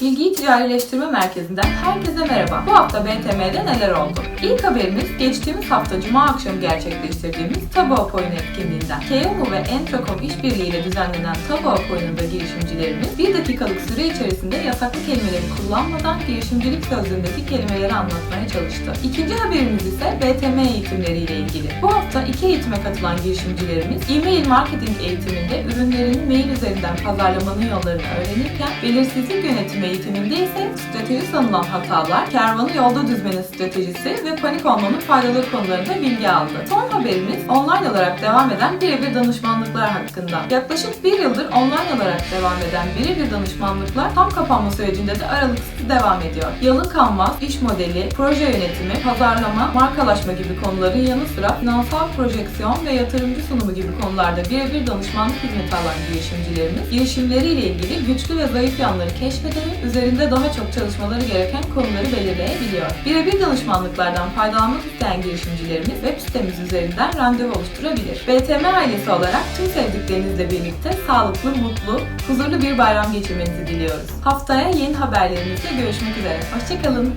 Bilgiyi Ticarileştirme Merkezi'nden herkese merhaba. Bu hafta BTM'de neler oldu? İlk haberimiz geçtiğimiz hafta Cuma akşamı gerçekleştirdiğimiz Tabu Oyunu etkinliğinden. Keomu ve Entrocom işbirliğiyle düzenlenen Tabu Oyununda girişimcilerimiz bir dakikalık süre içerisinde yasaklı kelimeleri kullanmadan girişimcilik sözlüğündeki kelimeleri anlatmaya çalıştı. İkinci haberimiz ise BTM eğitimleriyle ilgili. Bu hafta iki eğitime katılan girişimcilerimiz e-mail marketing eğitiminde ürünlerini mail üzerinden pazarlamanın yollarını öğrenirken belirsizlik yönetimi eğitiminde ise strateji sanılan hatalar, kervanı yolda düzmenin stratejisi ve panik olmanın faydaları konularında bilgi aldı. Son haberimiz online olarak devam eden birebir danışmanlıklar hakkında. Yaklaşık bir yıldır online olarak devam eden birebir danışmanlıklar tam kapanma sürecinde de aralıksız devam ediyor. Yalın kanvas, iş modeli, proje yönetimi, pazarlama, markalaşma gibi konuların yanı sıra finansal projeksiyon ve yatırımcı sunumu gibi konularda birebir danışmanlık hizmeti alan girişimcilerimiz girişimleriyle ilgili güçlü ve zayıf yanları keşfederek üzerinde daha çok çalışmaları gereken konuları belirleyebiliyor. Birebir danışmanlıklardan faydalanmak isteyen girişimcilerimiz web sitemiz üzerinden randevu oluşturabilir. BTM ailesi olarak tüm sevdiklerinizle birlikte sağlıklı, mutlu, huzurlu bir bayram geçirmenizi diliyoruz. Haftaya yeni haberlerimizle görüşmek üzere. Hoşçakalın.